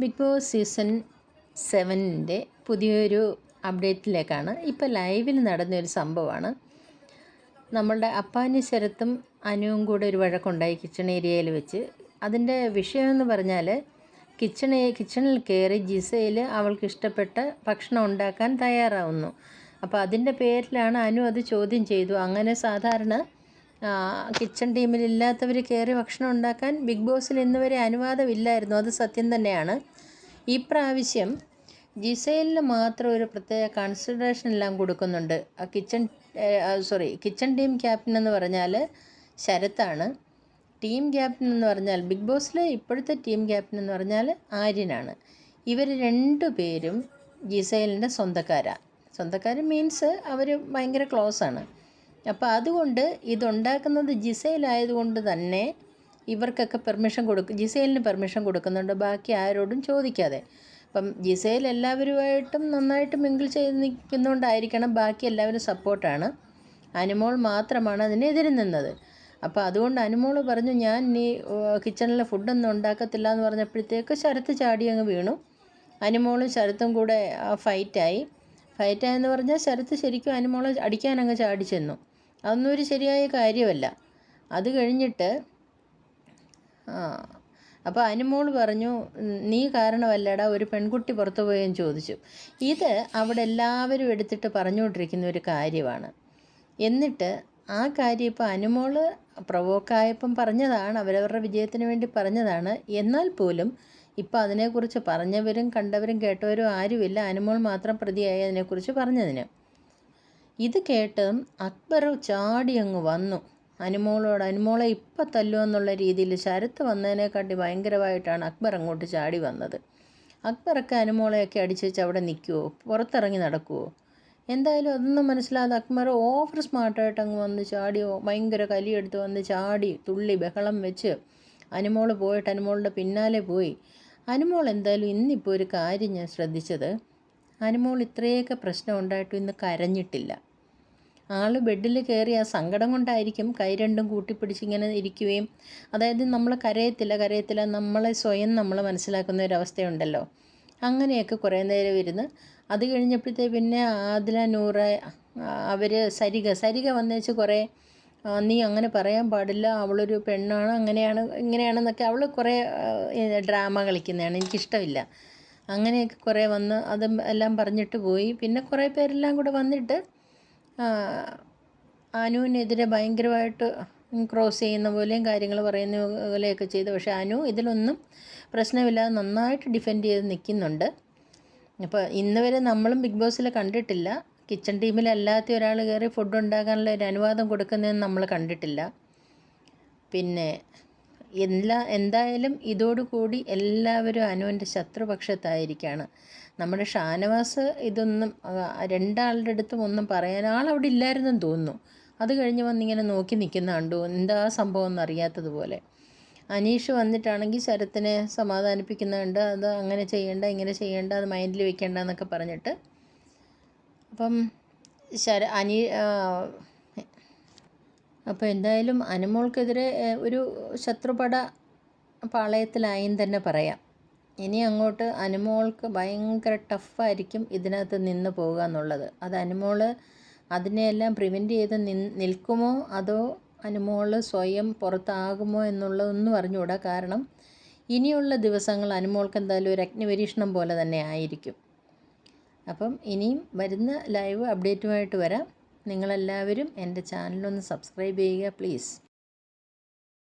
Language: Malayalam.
ബിഗ് ബോസ് സീസൺ സെവനിന്റെ പുതിയൊരു അപ്ഡേറ്റിലേക്കാണ് ഇപ്പോൾ ലൈവിൽ നടന്നൊരു സംഭവമാണ്. നമ്മളുടെ അപ്പാനി ശരത്തും അനുവും കൂടെ ഒരു വഴക്കുണ്ടായി കിച്ചൺ ഏരിയയിൽ വെച്ച്. അതിന്റെ വിഷയമെന്ന് പറഞ്ഞാൽ കിച്ചൺ കിച്ചണിൽ കയറി ജിസയിൽ അവൾക്ക് ഇഷ്ടപ്പെട്ട ഭക്ഷണം ഉണ്ടാക്കാൻ തയ്യാറാവുന്നു. അപ്പോൾ അതിന്റെ പേരിലാണ് അനു അത് ചോദ്യം ചെയ്തു. അങ്ങനെ സാധാരണ കിച്ചൺ ടീമിലില്ലാത്തവർ കയറി ഭക്ഷണം ഉണ്ടാക്കാൻ ബിഗ് ബോസിൽ ഇന്ന് വരെ അനുവാദമില്ലായിരുന്നു. അത് സത്യം തന്നെയാണ്. ഈ പ്രാവശ്യം ജിസൈലിന് മാത്രം ഒരു പ്രത്യേക കൺസിഡറേഷൻ എല്ലാം കൊടുക്കുന്നുണ്ട്. ആ kitchen sorry kitchen team captain എന്ന് പറഞ്ഞാൽ ശരത്താണ്. ടീം ക്യാപ്റ്റൻ എന്ന് പറഞ്ഞാൽ ബിഗ് ബോസിലെ ഇപ്പോഴത്തെ ടീം ക്യാപ്റ്റൻ എന്ന് പറഞ്ഞാൽ ആര്യനാണ്. ഇവർ രണ്ടു പേരും ജിസൈലിന്റെ സ്വന്തക്കാരാണ് സ്വന്തക്കാർ മീൻസ് അവർ ഭയങ്കര ക്ലോസ് ആണ്. അപ്പോൾ അതുകൊണ്ട് ഇതുണ്ടാക്കുന്നത് ജിസയിലായതുകൊണ്ട് തന്നെ ഇവർക്കൊക്കെ പെർമിഷൻ കൊടുക്കും ജിസയിലിന് പെർമിഷൻ കൊടുക്കുന്നുണ്ട്. ബാക്കി ആരോടും ചോദിക്കാതെ. അപ്പം ജിസയിൽ എല്ലാവരുമായിട്ടും നന്നായിട്ട് മിങ്കിൾ ചെയ്ത് നിൽക്കുന്നതുകൊണ്ടായിരിക്കണം ബാക്കി എല്ലാവരും സപ്പോർട്ടാണ്. അനുമോൾ മാത്രമാണ് അതിനെതിരെ നിന്നത്. അപ്പോൾ അതുകൊണ്ട് അനുമോൾ പറഞ്ഞു ഞാൻ നീ കിച്ചണിലെ ഫുഡൊന്നും ഉണ്ടാക്കത്തില്ല എന്ന് പറഞ്ഞപ്പോഴത്തേക്ക് ശരത്ത് ചാടി അങ്ങ് വീണു. അനുമോളും ശരത്തും കൂടെ ഫൈറ്റായി ഫൈറ്റായെന്ന് പറഞ്ഞാൽ ശരത്ത് ശരിക്കും അനുമോളെ അടിക്കാൻ അങ്ങ് ചാടി ചെന്നു. അതൊന്നും ഒരു ശരിയായ കാര്യമല്ല. അത് കഴിഞ്ഞിട്ട് അപ്പോൾ അനുമോൾ പറഞ്ഞു നീ കാരണമല്ലടാ ഒരു പെൺകുട്ടി പുറത്തു പോയെന്ന് ചോദിച്ചു. ഇത് അവിടെ എല്ലാവരും എടുത്തിട്ട് പറഞ്ഞുകൊണ്ടിരിക്കുന്ന ഒരു കാര്യമാണ്. എന്നിട്ട് ആ കാര്യം ഇപ്പോൾ അനുമോൾ പ്രവോക്കായപ്പം പറഞ്ഞതാണ് അവരവരുടെ വിജയത്തിന് വേണ്ടി പറഞ്ഞതാണ്. എന്നാൽ പോലും ഇപ്പോൾ അതിനെക്കുറിച്ച് പറഞ്ഞവരും കണ്ടവരും കേട്ടവരും ആരുമില്ല. അനുമോൾ മാത്രം പ്രതിയായി അതിനെക്കുറിച്ച് പറഞ്ഞതിന്. ഇത് കേട്ട് അക്ബർ ചാടി അങ്ങ് വന്നു. അനുമോളോട് അനുമോളെ ഇപ്പം തല്ലുമെന്നുള്ള രീതിയിൽ ശരത്ത് വന്നതിനെക്കാട്ടി ഭയങ്കരമായിട്ടാണ് അക്ബർ അങ്ങോട്ട് ചാടി വന്നത്. അക്ബറൊക്കെ അനുമോളെയൊക്കെ അടിച്ചു വെച്ച് അവിടെ നിൽക്കുമോ പുറത്തിറങ്ങി നടക്കുമോ എന്തായാലും അതൊന്നും മനസ്സിലാതെ അക്ബർ ഓവർ സ്മാർട്ടായിട്ട് അങ്ങ് വന്ന് ചാടി ഭയങ്കര കലിയെടുത്ത് വന്ന് ചാടി തുള്ളി ബഹളം വെച്ച് അനുമോൾ പോയിട്ട് അനുമോളുടെ പിന്നാലെ പോയി. അനുമോൾ എന്തായാലും ഇന്നിപ്പോൾ ഒരു കാര്യം ഞാൻ ശ്രദ്ധിച്ചത് അനുമോൾ ഇത്രയൊക്കെ പ്രശ്നം ഉണ്ടായിട്ടും ഇന്ന് കരഞ്ഞിട്ടില്ല. ആൾ ബെഡിൽ കയറി ആ സങ്കടം കൊണ്ടായിരിക്കും കൈ രണ്ടും കൂട്ടിപ്പിടിച്ച് ഇങ്ങനെ ഇരിക്കുകയും. അതായത് നമ്മൾ കരയത്തില്ല കരയത്തില്ല നമ്മളെ സ്വയം നമ്മൾ മനസ്സിലാക്കുന്ന ഒരവസ്ഥയുണ്ടല്ലോ. അങ്ങനെയൊക്കെ കുറേ നേരം ഇരുന്ന് അത് കഴിഞ്ഞപ്പോഴത്തേ പിന്നെ ആദില നൂറ് അവർ സരിക സരിക വന്നേച്ച് കുറേ നീ അങ്ങനെ പറയാൻ പാടില്ല അവളൊരു പെണ്ണാണ് അങ്ങനെയാണ് ഇങ്ങനെയാണെന്നൊക്കെ അവൾ കുറേ ഡ്രാമ കളിക്കുന്നതാണ് എനിക്കിഷ്ടമില്ല. അങ്ങനെയൊക്കെ കുറേ വന്ന് അതും എല്ലാം പറഞ്ഞിട്ട് പോയി. പിന്നെ കുറേ പേരെല്ലാം കൂടെ വന്നിട്ട് അനുവിനെതിരെ ഭയങ്കരമായിട്ട് ക്രോസ് ചെയ്യുന്ന പോലെയും കാര്യങ്ങൾ പറയുന്ന പോലെയൊക്കെ ചെയ്തു. പക്ഷേ അനു ഇതിലൊന്നും പ്രശ്നമില്ലാതെ നന്നായിട്ട് ഡിഫെൻഡ് ചെയ്ത് നിൽക്കുന്നുണ്ട്. അപ്പോൾ ഇന്ന് വരെ നമ്മളും ബിഗ് ബോസിൽ കണ്ടിട്ടില്ല. കിച്ചൺ ടീമിലല്ലാത്ത ഒരാൾ കയറി ഫുഡ് ഉണ്ടാക്കാനുള്ള ഒരു അനുവാദം കൊടുക്കുന്നതെന്ന് നമ്മൾ കണ്ടിട്ടില്ല. പിന്നെ എല്ലാ എന്തായാലും ഇതോടുകൂടി എല്ലാവരും അനുവിന്റെ ശത്രുപക്ഷത്തായിരിക്കുകയാണ് നമ്മുടെ ഷാനവാസ് ഇതൊന്നും രണ്ടാളുടെ അടുത്തും ഒന്നും പറയാൻ ആളവിടെ ഇല്ലായിരുന്നെന്ന് തോന്നുന്നു. അത് കഴിഞ്ഞ് വന്നിങ്ങനെ നോക്കി നിൽക്കുന്ന കണ്ടു. എന്താ സംഭവം എന്ന് അറിയാത്തതുപോലെ അനീഷ് വന്നിട്ടാണെങ്കിൽ ശരത്തിനെ സമാധാനിപ്പിക്കുന്നുണ്ട് അത് അങ്ങനെ ചെയ്യേണ്ട ഇങ്ങനെ ചെയ്യേണ്ട അത് മൈൻഡിൽ വെക്കേണ്ട എന്നൊക്കെ പറഞ്ഞിട്ട്. അപ്പം ശര അനി അപ്പോൾ എന്തായാലും അനുമോൾക്കെതിരെ ഒരു ശത്രുപട പാളയത്തിലായെന്ന് തന്നെ പറയാം. ഇനി അങ്ങോട്ട് അനുമോൾക്ക് ഭയങ്കര ടഫായിരിക്കും ഇതിനകത്ത് നിന്ന് പോകുക എന്നുള്ളത്. അത് അനുമോൾ അതിനെയെല്ലാം പ്രിവെന്റ് ചെയ്ത് നിൽക്കുമോ? അതോ അനുമോൾ സ്വയം പുറത്താകുമോ എന്നുള്ളതൊന്നും അറിഞ്ഞുകൂടാ. കാരണം ഇനിയുള്ള ദിവസങ്ങൾ അനുമോൾക്ക് എന്തായാലും ഒരു അഗ്നിപരീക്ഷണം പോലെ തന്നെ ആയിരിക്കും. അപ്പം ഇനിയും വരുന്ന ലൈവ് അപ്ഡേറ്റുമായിട്ട് വരാം. നിങ്ങളെല്ലാവരും എന്റെ ചാനലൊന്ന് സബ്സ്ക്രൈബ് ചെയ്യുക പ്ലീസ്